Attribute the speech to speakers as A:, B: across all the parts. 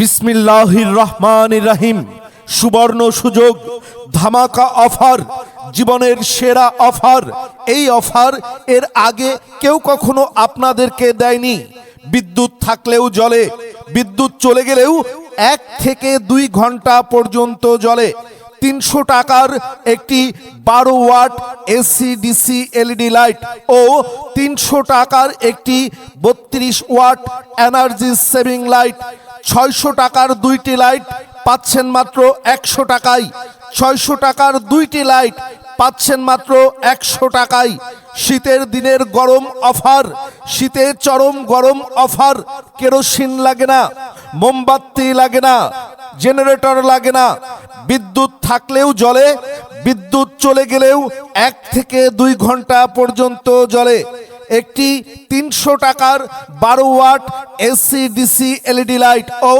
A: বিসমিল্লাহির রহমান রাহিম। সুবর্ণ সুযোগ, ধামাকা অফার, জীবনের সেরা অফার। এই অফার এর আগে কেউ কখনো আপনাদেরকে দেয়নি। বিদ্যুৎ থাকলেও জলে বিদ্যুৎ চলে গেলেও এক থেকে দুই ঘণ্টা পর্যন্ত জলে তিনশো টাকার একটি বারো watt AC DC LED light ও তিনশো টাকার একটি বত্রিশ ওয়াট এনার্জি সেভিং লাইট ছয়শো টাকার দুইটি লাইট পাচ্ছেন মাত্র একশো টাকায়। ছয়শো টাকার দুইটি লাইট পাচ্ছেন মাত্র একশো টাকায়। শীতের দিনের গরম অফার, শীতে চরম গরম অফার, কেরোসিন লাগে না, মোমবাতি লাগে না, জেনারেটর লাগে না। বিদ্যুৎ থাকলেও জলে বিদ্যুৎ চলে গেলেও এক থেকে দুই ঘণ্টা পর্যন্ত জলে একটি তিনশো টাকার বারো watt AC DC LED light ও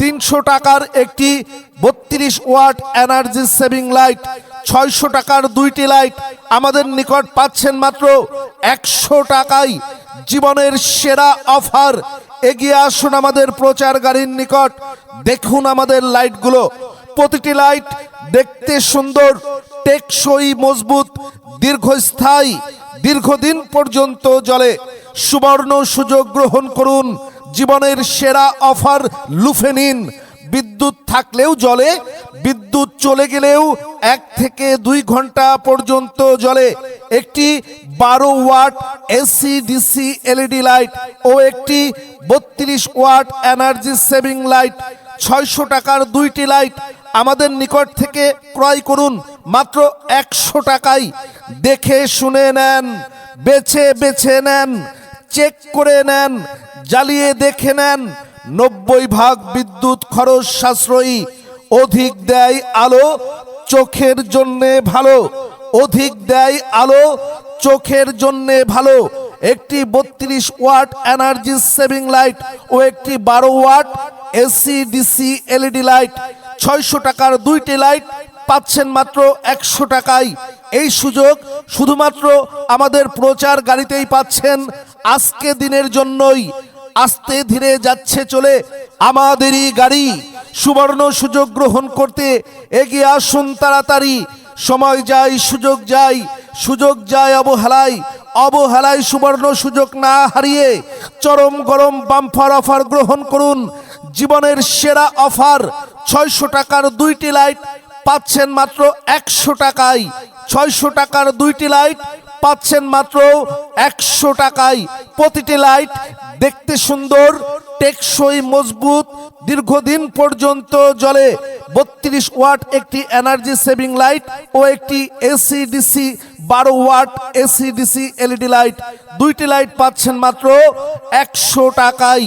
A: তিনশো টাকার একটি বত্রিশ ওয়াট এনার্জি সেভিং লাইট, ছয়শো টাকার দুইটি লাইট আমাদের নিকট পাচ্ছেন মাত্র একশো টাকায়। জীবনের সেরা অফার। এগিয়ে আসুন আমাদের প্রচার গাড়ির নিকট। দেখুন আমাদের লাইটগুলো। প্রতিটি লাইট দেখতে সুন্দর, টেকসই, মজবুত, দীর্ঘস্থায়ী। দীর্ঘদিন পর্যন্ত জলে সুবর্ণ সুযোগ গ্রহণ করুন। জীবনের সেরা অফার লুফে নিন। বিদ্যুৎ থাকলেও জলে, বিদ্যুৎ চলে গেলেও এক থেকে দুই ঘণ্টা পর্যন্ত জলে। একটি বারো watt AC DC LED light ও একটি বত্রিশ ওয়াট এনার্জি সেভিং লাইট। ছয়শো টাকার দুইটি লাইট আমাদের নিকট থেকে ক্রয় করুন। মাত্র একশো টাকায় দেখে শুনে নেন, বেছে বেছে নেন, চেক করে নেন, জ্বালিয়ে দেখে নেন, নব্বই ভাগ বিদ্যুৎ খরচ সাশ্রয়ী, অধিক দেয় আলো, চোখের জন্যে ভালো, অধিক দেয় আলো, চোখের জন্যে ভালো, একটি বত্রিশ ওয়াট এনার্জি সেভিং লাইট ও একটি বারো watt AC DC LED light, ছয়শো টাকার দুইটি লাইট পাচ্ছেন মাত্র একশো টাকায়। এই সুযোগ শুধুমাত্র আমাদের প্রচার গাড়িতেই পাচ্ছেন। আজকে দিনের জন্যই আস্তে ধীরে যাচ্ছে চলে আমাদেরই গাড়ি। সুবর্ণ সুযোগ গ্রহণ করতে এগিয়ে আসুন তাড়াতাড়ি। সময় যায়, সুযোগ যায় সুযোগ যায় অবহেলায়। অবহেলায় সুবর্ণ সুযোগ না হারিয়ে চরম গরম বাম্পার অফার গ্রহণ করুন। জীবনের সেরা অফার ছয়শো টাকার দুইটি লাইট পাচ্ছেন মাত্র একশো টাকায়। ছয়শো টাকার দুইটি লাইট পাচ্ছেন মাত্র একশো টাকায়। প্রতিটি লাইট দেখতে সুন্দর, টেকসই, মজবুত, দীর্ঘদিন পর্যন্ত জ্বলে। বত্রিশ ওয়াট একটি এনার্জি সেভিং লাইট ও একটি এসি ডিসি বারো watt AC DC LED light. দুইটি লাইট পাচ্ছেন মাত্র একশো টাকায়।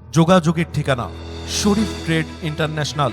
B: যোগাযোগের ঠিকানা শরীফ ট্রেড ইন্টারন্যাশনাল।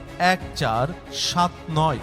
B: এক চার সাত নয়।